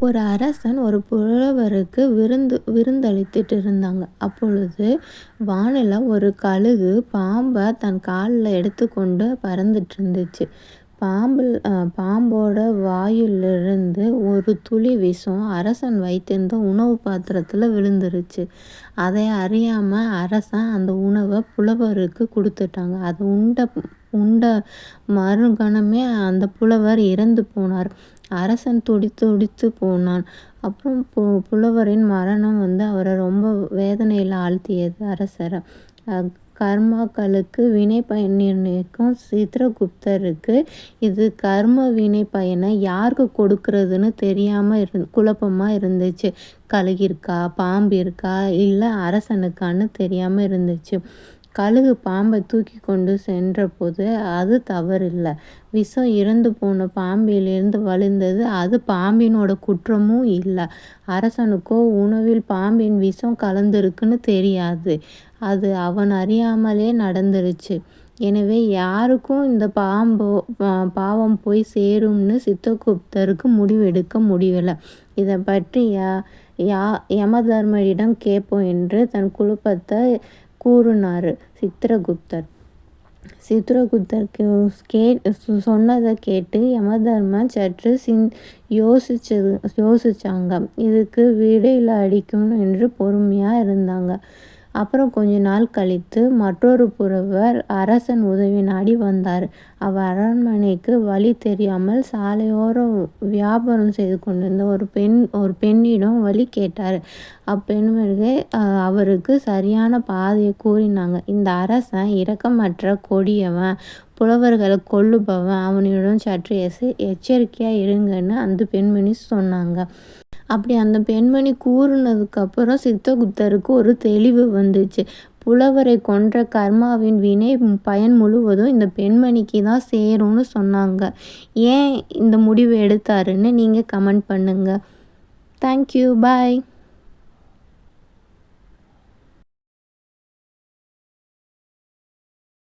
ஒரு அரசன் ஒரு புலவருக்கு விருந்து விருந்தளித்துட்டு இருந்தாங்க அப்பொழுது வானில் ஒரு கழுகு பாம்பை தன் காலில் எடுத்துக்கொண்டு பறந்துட்டு இருந்துச்சு பாம்பில் பாம்போட வாயிலிருந்து ஒரு துளி விஷம் அரசன் வைத்திருந்த உணவு பாத்திரத்தில் விழுந்துருச்சு. அதை அறியாமல் அரசன் அந்த உணவை புலவருக்கு கொடுத்துட்டாங்க. அது உண்ட உண்ட மறுகணமே அந்த புலவர் இறந்து போனார். அரசன் துடித்து துடித்து போனான். அப்புறம் பு புலவரின் மரணம் வந்து அவரை ரொம்ப வேதனையில் ஆழ்த்தியது அரசரை. கர்மாக்களுக்கு வினை பயன் நிர்ணயிக்கும் சித்திரகுப்தருக்கு இது கர்ம வினை பயனை யாருக்கு கொடுக்கறதுன்னு தெரியாமல் இரு குழப்பமாக இருந்துச்சு. கழுகிருக்கா பாம்பு இருக்கா இல்லை அரசனுக்கான்னு தெரியாமல் இருந்துச்சு. கழுகு பாம்பை தூக்கி கொண்டு சென்றபோது அது தவறில்லை. விஷம் இறந்து போன பாம்பிலிருந்து வழிந்தது. அது பாம்பினோட குற்றமும் இல்லை. அரசனுக்கோ உணவில் பாம்பின் விஷம் கலந்துருக்குன்னு தெரியாது. அது அவன் அறியாமலே நடந்துருச்சு. எனவே யாருக்கும் இந்த பாம்போ பாவம் போய் சேரும்னு சித்தகுப்தருக்கு முடிவெடுக்க முடியலை. இதை பற்றி யா யா யமதர்மரிடம் கேட்போம் என்று தன் குழப்பத்தை கூறினார் சித்திரகுப்தர். சித்திரகுப்தர் கே சொன்னதை கேட்டு யமதர்மன் சற்று சிந் யோசிச்சது யோசிச்சாங்க. இதுக்கு விடையில் அடிக்கும் என்று பொறுமையாக இருந்தாங்க. அப்புறம் கொஞ்ச நாள் கழித்து மற்றொரு புறவர் அரசன் உதவி நாடி வந்தார். அவர் அரண்மனைக்கு வழி தெரியாமல் சாலையோரம் வியாபாரம் செய்து கொண்டிருந்த ஒரு பெண் ஒரு பெண்ணிடம் வழி கேட்டார். அப்பெண்மணிகை அவருக்கு சரியான பாதையை கூறினாங்க. இந்த அரசன் இரக்கமற்ற கொடியவன் புலவர்களை கொல்லுபவன் அவனிடம் சற்று எச்சரிக்கையாக இருங்கன்னு அந்த பெண்மணி சொன்னாங்க. அப்படி அந்த பெண்மணி கூறுனதுக்கப்புறம் சித்தகுப்தருக்கு ஒரு தெளிவு வந்துச்சு. புலவரை கொன்ற கர்மாவின் வினை பயன் முழுவதும் இந்த பெண்மணிக்கு தான் சேரும்னு சொன்னாங்க. ஏன் இந்த முடிவு எடுத்தாருன்னு நீங்கள் கமெண்ட் பண்ணுங்கள் தேங்க்யூ பாய்